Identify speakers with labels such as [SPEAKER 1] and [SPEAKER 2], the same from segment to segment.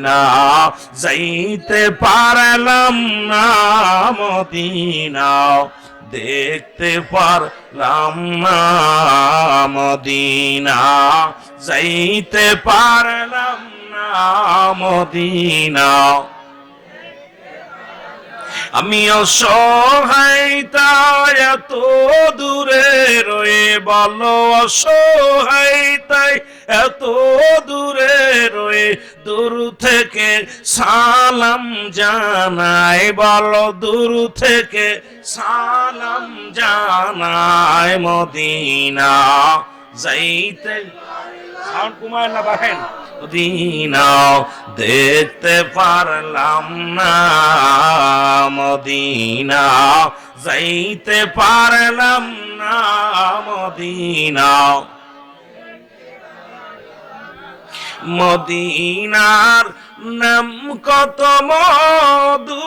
[SPEAKER 1] Medina, যাইতে পারলাম না মদিনা। দেখতে পারলাম না মদিনা, যাইতে পারলাম না মদিনা। আমি অসহায়তায় এত দূরে রয়ে বলো অসহায়তায় এত দূরে দূর থেকে সালাম জানাই, বলো দূর থেকে সালাম জানাই মদিনা। যাইতে সাউন্ড কুমার না বাহেন দেখতে পারলাম না, মদিনা। যাইতে পারলাম না, মদিনা। মদিনার নাম কত মধু।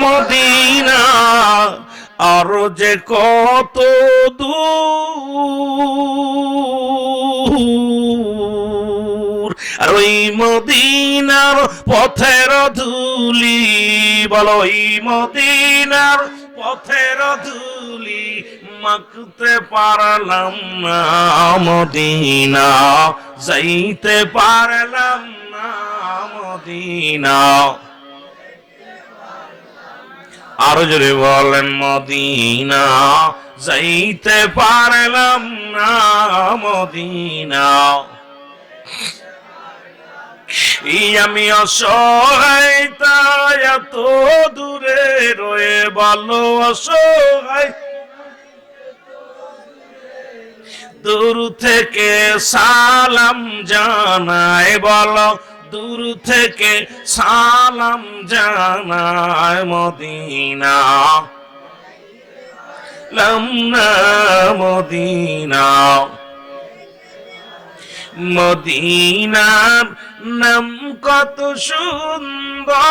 [SPEAKER 1] মদিনা আরও যে কত দূর। আর ওই মদিনার পথের ধুলি, বলো মদিনার পথের ধুলি, মাখতে পারলাম না মদিনা, যাইতে পারলাম না মদিনা। আরও জোরে বলেন, মদিনা, যাইতে পারলাম না মদিনা। আমি অসহায়, তাই এত দূরে রয়ে বলো অসহায়। দূর থেকে সালাম জানায় বলো, দূর থেকে সালাম জানায় মদিনা। লামনা মদিনা। মদিনার নাম কত সুন্দর।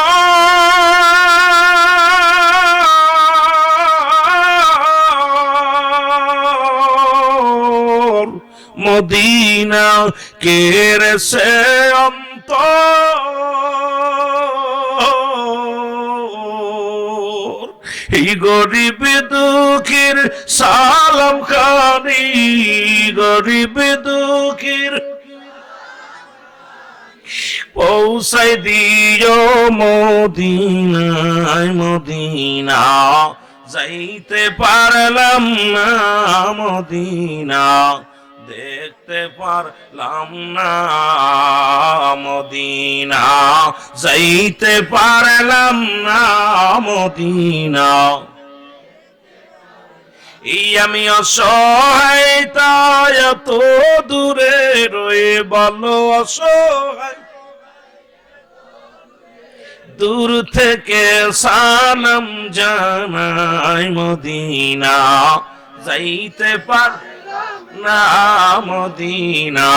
[SPEAKER 1] মদিনা কেরে সে অন্তর? এই গরিব দুঃখের সালাম খানি, গরিব দুঃখের পৌঁছাই দিও মদিনায়, মদিনা। যাইতে পারলাম না মদিনা, দেখতে পারলাম না মদিনা। যাইতে পারলাম না মদিনা। এই আমি অসহায়তায় এত দূরে রয়ে বলো অসহায়। দূর থেকে সালাম জানাই মদিনা। যাইতে পার না মদিনা।